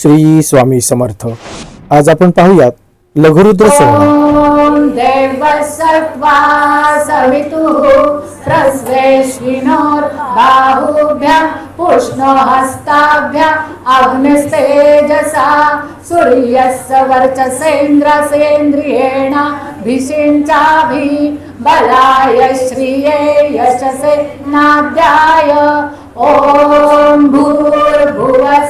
श्री स्वामी समर्थ. आज आपण पाहूयात लघुरुद्र सोहळा. ॐ देवः अग्निस्तेजसा सूर्यस्य वर्चसेन्द्रसेन्द्रियेण भिषिञ्चाभि बलाय श्रिये यशसे नाद्याय। ॐ भूर्भुवः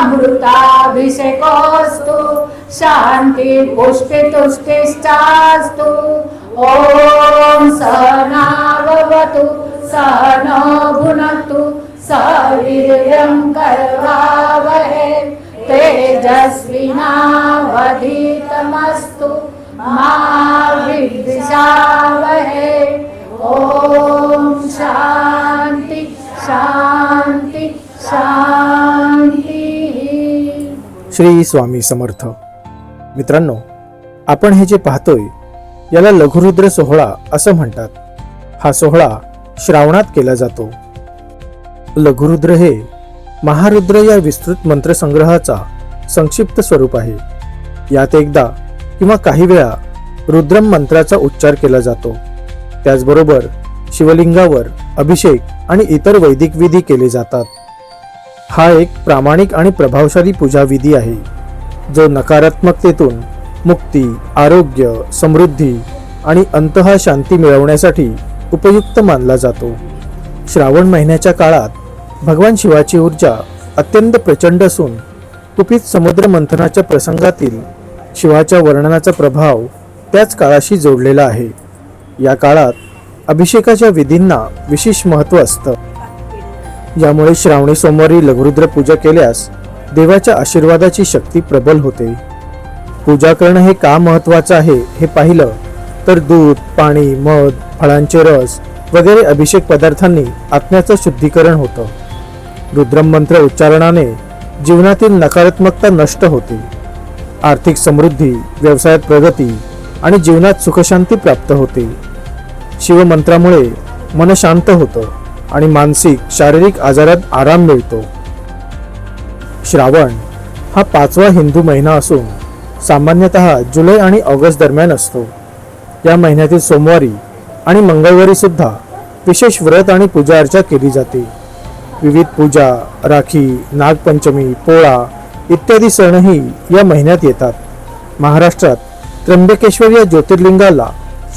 अमृताभिषेकोऽस्तु शान्ति पुष्टितुष्टिश्चास्तु ॐ सहनावतु सहनो भुनक्तु सवीर्यं करवावहे। तेजस्विनावधीतमस्तु। मा श्री स्वामी समर्थ. मित्रांनो आपण हे जे पाहतोय याला लघुरुद्र सोहळा असं म्हणतात. हा सोहळा श्रावणात केला जातो. लघुरुद्र हे महारुद्र या विस्तृत मंत्रसंग्रहाचा संक्षिप्त स्वरूप आहे. यात एकदा किंवा काही वेळा रुद्रम मंत्राचा उच्चार केला जातो. त्याचबरोबर शिवलिंगावर अभिषेक आणि इतर वैदिक विधी केले जातात. हा एक प्रामाणिक आणि प्रभावशाली पूजाविधी आहे जो नकारात्मकतेतून मुक्ती आरोग्य समृद्धी आणि अंतहा शांती मिळवण्यासाठी उपयुक्त मानला जातो. श्रावण महिन्याच्या काळात भगवान शिवाची ऊर्जा अत्यंत प्रचंड असून कुपित समुद्र मंथनाच्या प्रसंगातील शिवाच्या वर्णनाचा प्रभाव त्याच काळाशी जोडलेला आहे. या काळात अभिषेकाच्या विधींना विशेष महत्त्व असतं. यामुळे श्रावणी सोमवारी लघुरुद्र पूजा केल्यास देवाच्या आशीर्वादाची शक्ती प्रबल होते. पूजा करणं हे का महत्वाचं आहे हे पाहिलं तर दूध पाणी मध फळांचे रस वगैरे अभिषेक पदार्थांनी आत्म्याचं शुद्धीकरण होतं. रुद्रम मंत्र उच्चारणाने जीवनातील नकारात्मकता नष्ट होते. आर्थिक समृद्धी व्यवसायात प्रगती आणि जीवनात सुखशांती प्राप्त होते. शिवमंत्रामुळे मन शांत होतं. आणि मानसिक शारीरिक आजारात आराम मिळतो. श्रावण हा पाचवा हिंदू महिना असून सामान्यतः जुलै आणि ऑगस्ट दरम्यान असतो. या महिन्यातील सोमवारी आणि मंगळवारी सुद्धा विशेष व्रत आणि पूजा अर्चा केली जाते. विविध पूजा राखी नागपंचमी पोळा इत्यादी सणही या महिन्यात येतात. महाराष्ट्रात त्र्यंबकेश्वर या ज्योतिर्लिंगाला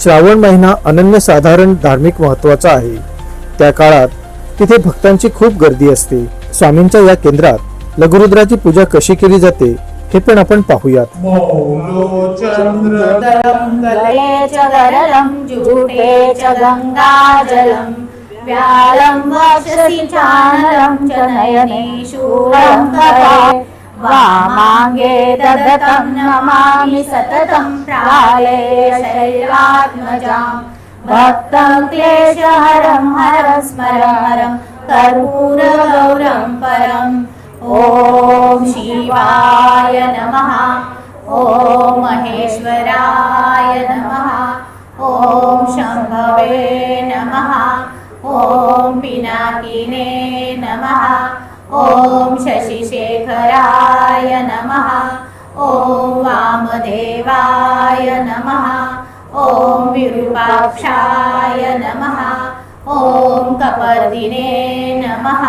श्रावण महिना अनन्यसाधारण धार्मिक महत्त्वाचा आहे. त्या काळात तिथे भक्तांची खूप गर्दी असते. स्वामींच्या या केंद्रात लघुरुद्राची पूजा कशी केली जाते हे पण आपण पाहूयात. मौलोचन्द्र वामाङ्गे ददतं नमामि सततं प्राले शैलात्मजां भक्तं क्लेशहरं हर स्मर हरं कर्पूरगौरं परम् ॐ शिवाय नमः ॐ महेश्वराय नमः ॐ शम्भवे नमः ॐ पिनाकिने नमः ॐ शशिशेखराय नमः ॐ वामदेवाय नमः। ॐ विरूपाक्षाय नमः। ॐ कपर्दिने नमः।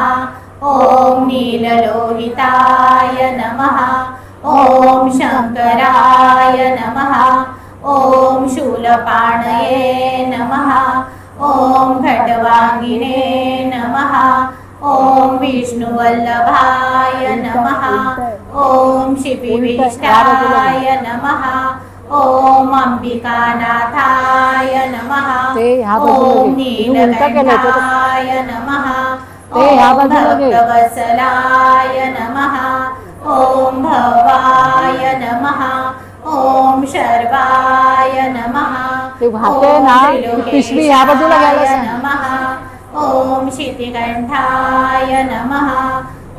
ॐ नीललोहिताय नमः। ॐ शङ्कराय नमः। ॐ शूलपाणये नमः। ॐ घटवाङ्गिने नमः। ॐ विष्णुवल्लभाय नमः। ॐ शिपिविष्टाय नमः। ॐ अम्बिकानाथाय नमः तर- नीलकंठाय नमः। घे. भक्तवत्सलाय नमः। ॐ भवाय नमः। ॐ शर्वाय नमः। ती पिशवी ह्या बाजूला घ्यायला त्रिलोकेशाय सांग. नमः। ॐ शितिकंठाय नमः।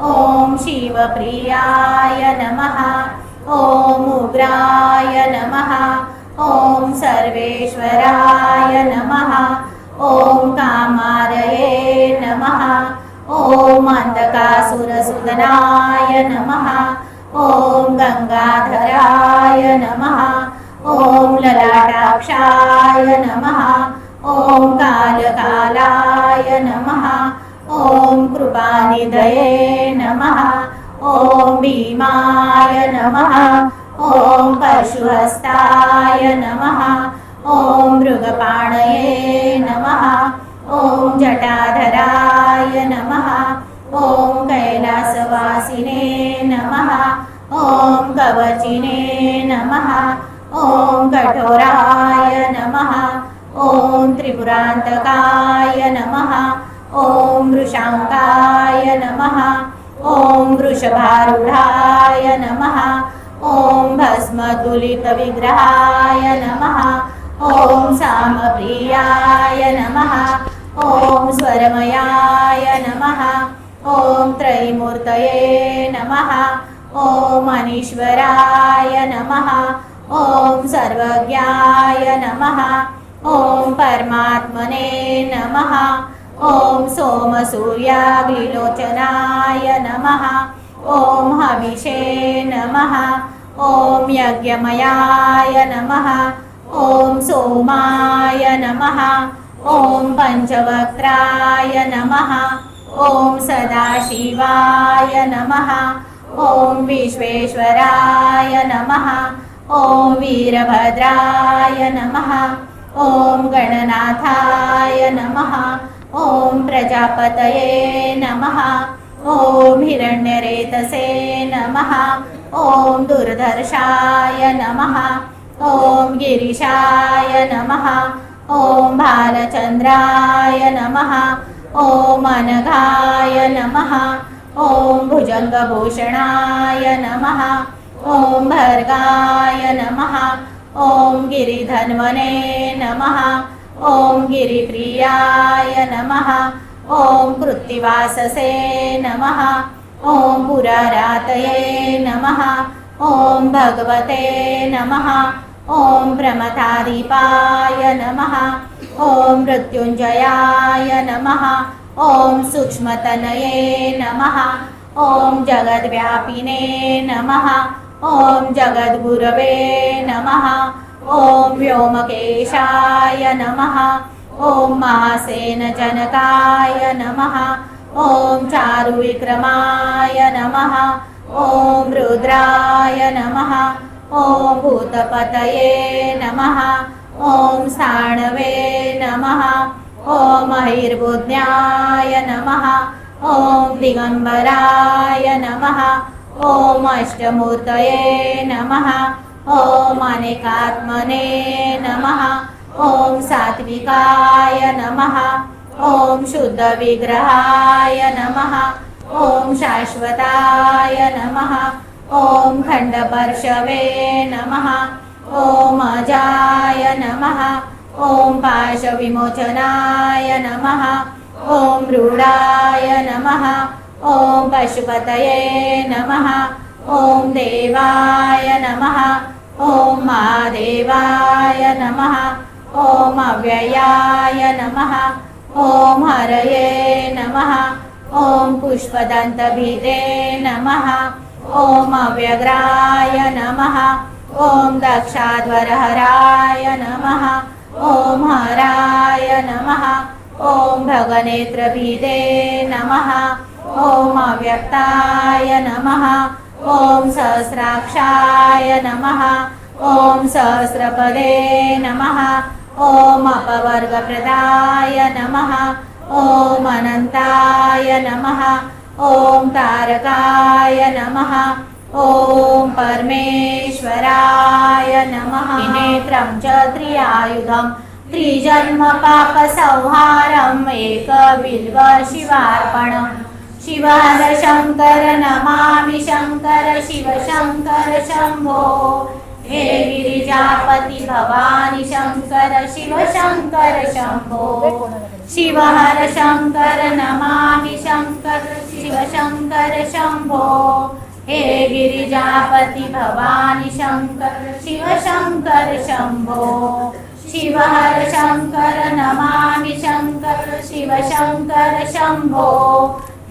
ॐ शिवप्रियाय नमः। ॐ उग्राय नमः। ॐ सर्वेश्वराय नमः। ॐ कामारये नमः। ॐ अन्धकासुरसुदनाय नमः। ॐ गङ्गाधराय नमः। ॐ ललाटाक्षाय नमः। ॐ कालकालाय नमः। ॐ कृपानिधये नमः। ॐ भीमाय नमः। ॐ पशुहस्ताय नमः। ॐ मृगपाणये नमः। ॐ जटाधराय नमः। ॐ कैलासवासिने नमः। ॐ कवचिने नमः। ॐ कठोराय नमः। ॐ त्रिपुरान्तकाय नमः। ॐ वृषाङ्काय नमः। ॐ वृषभारूढाय नमः। ॐ भस्मतुलितविग्रहाय नमः। ॐ सामप्रियाय नमः। ॐ स्वरमयाय नमः। ॐ त्रैमूर्तये नमः। ॐ अनीश्वराय नमः। ॐ सर्वज्ञाय नमः। ॐ परमात्मने नमः। ॐ सोमसूर्याग्निलोचनाय नमः। ॐ हविषे नमः। ॐ यज्ञमयाय नमः। ॐ सोमाय नमः। ॐ पञ्चवक्त्राय नमः। ॐ सदाशिवाय नमः। ॐ विश्वेश्वराय नमः। ॐ वीरभद्राय नमः। ॐ गणनाथाय नमः ॐ प्रजापतये नमः. ॐ हिरण्यरेतसे नमः. ॐ दुर्धर्षाय नमः. ॐ गिरिशाय नमः. ॐ भालचन्द्राय नमः. ॐ अनघाय नमः. ॐ भुजङ्गभूषणाय नमः. ॐ भर्गाय नमः. ॐ गिरिधन्वने नमः. ॐ गिरिप्रियाय नमः। ॐ कृत्तिवाससे नमः। ॐ पुरारातये नमः। ॐ भगवते नमः। ॐ प्रमथादीपाय नमः। ॐ मृत्युञ्जयाय नमः। ॐ सूक्ष्मतनये नमः। ॐ जगद्व्यापिने नमः। ॐ जगद्गुरवे नमः। ॐ व्योमकेशाय नमः। ॐ महासेनजनकाय नमः। ॐ चारुविक्रमाय नमः। ॐ रुद्राय नमः। ॐ भूतपतये नमः। ॐ साणवे नमः। ॐ महिर्बुद्ध्याय नमः। ॐ दिगम्बराय नमः। ॐ अष्टमूर्तये नमः। ॐ अनेकात्मने नमः। ॐ सात्विकाय नमः। ॐ शुद्धविग्रहाय नमः। ॐ शाश्वताय नमः। ॐ खण्डपर्शवे नमः। ॐ अजाय नमः। ॐ पाशविमोचनाय नमः। ॐ रूढाय नमः। ॐ पशुपतये नमः। ॐ देवाय नमः। ॐ महादेवाय नमः ॐ अव्ययाय नमः ॐ हरये नमः ॐ पुष्पदन्तभिदे नमः ॐ अव्यग्राय नमः ॐ दक्षाध्वरहराय नमः ॐ हराय नमः ॐ भगनेत्रभिदे नमः ॐ अव्यक्ताय नमः ॐ सहस्राक्षाय नमः। ॐ सहस्रपदे नमः। ॐ अपवर्गप्रदाय नमः। ॐ अनन्ताय नमः। ॐ तारकाय नमः। ॐ परमेश्वराय नमः। नेत्रं च त्रियायुधं त्रिजन्मपापसंहारम् एकबिल्व शिवार्पणम् शिवार शङ्कर नमामि शङ्कर शिव शङ्कर शम्भो हे गिरिजापति भवानि शङ्कर शिव शङ्कर शम्भो शिवहर शङ्कर नमामि शङ्कर शिव शङ्कर शम्भो हे गिरिजापति भवानि शङ्कर शिव शङ्कर शम्भो शिवहर शङ्कर नमामि शङ्कर शिव शङ्कर शम्भो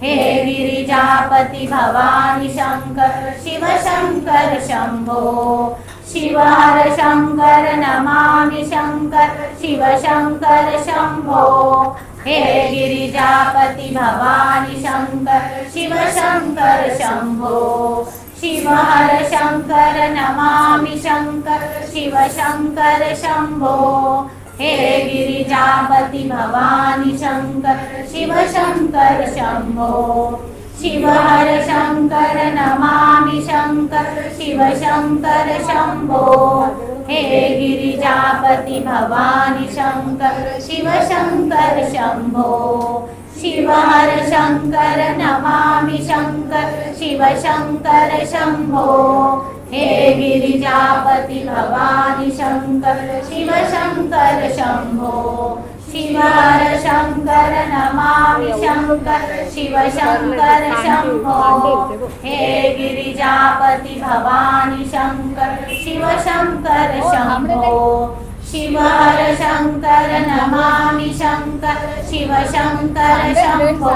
हे गिरिजापति भवानि शङ्कर शिव शङ्कर शम्भो। शिवार शङ्कर नमामि शङ्कर शिव शङ्कर शम्भो। हे गिरिजापति भवानि शङ्कर शिव शङ्कर शम्भो। शिवार शङ्कर नमामि शङ्कर शिव शङ्कर शम्भो। हे गिरिजापति भवानि शङ्कर शिव शङ्कर शम्भो। शिव हर शङ्कर नमामि शङ्कर शिव शङ्कर शम्भो। हे गिरिजापति भवानि शङ्कर शिव शङ्कर शम्भो। शिव हर शङ्कर नमामि शङ्कर शिव शङ्कर शम्भो। हे गिरिजापती भवानी शंकर शिव शंकर शंभो शिव शंकर नमामि शंकर शिव शंकर शंभो। हे गिरिजापति भवानी शंकर शिव शंकर शंभो शिव शंकर नमामि शंकर शिव शंकर शंभो।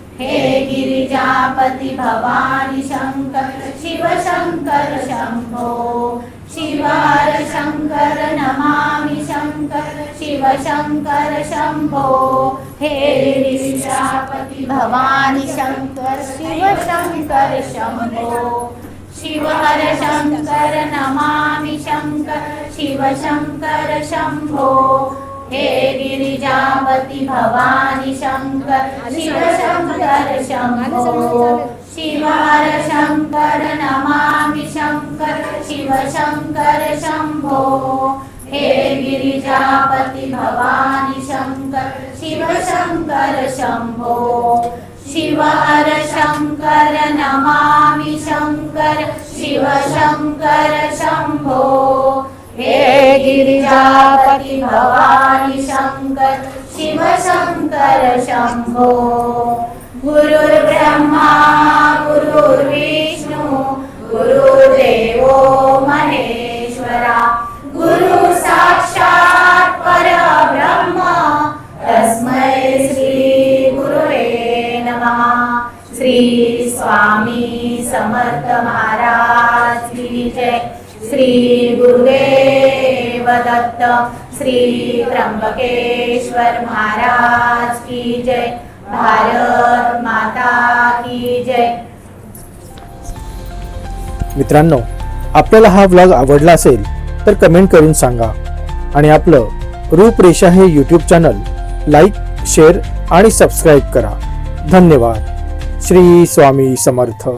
हे गिरिजापति भवानि शङ्कर शिव शङ्कर शम्भो शिवार शङ्कर नमामि शङ्कर शिव शङ्कर शम्भो हे गिरिजापति भवानि शङ्कर शिव शङ्कर शम्भो शिवहर शङ्कर नमामि शङ्कर शिव शङ्कर शम्भो हे गिरिजापति भवानि शङ्कर शिव शङ्कर शङ्कंकर शिवार शङ्कर नमामि शङ्कर शिव शङ्कर शम्भो। हे गिरिजापति भवानि शङ्कर शिव शङ्कर शम्भो। शिवार शङ्कर नमामि शङ्कर शिव शङ्कर शम्भो। हे गिरिजापति भवानी शंकर शिव शंकर शंभो। गुरुर्ब्रह्मा गुरुर्विष्णु गुरुदेवो महेश्वरा। गुरु साक्षात् परब्रह्म तस्मै श्री गुरुवे नमः। श्री स्वामी समर्थ महाराज की जय। श्री गुरुदेव दत्त श्री त्र्यंबकेश्वर महाराज की जय भारत माता की जय. मित्रांनो आपल्याला हा व्लॉग आवडला असेल तर कमेंट करून सांगा. आणि आपलं रूपरेषा हे यूट्यूब चॅनल लाईक शेअर आणि सबस्क्राईब करा. धन्यवाद. श्री स्वामी समर्थ.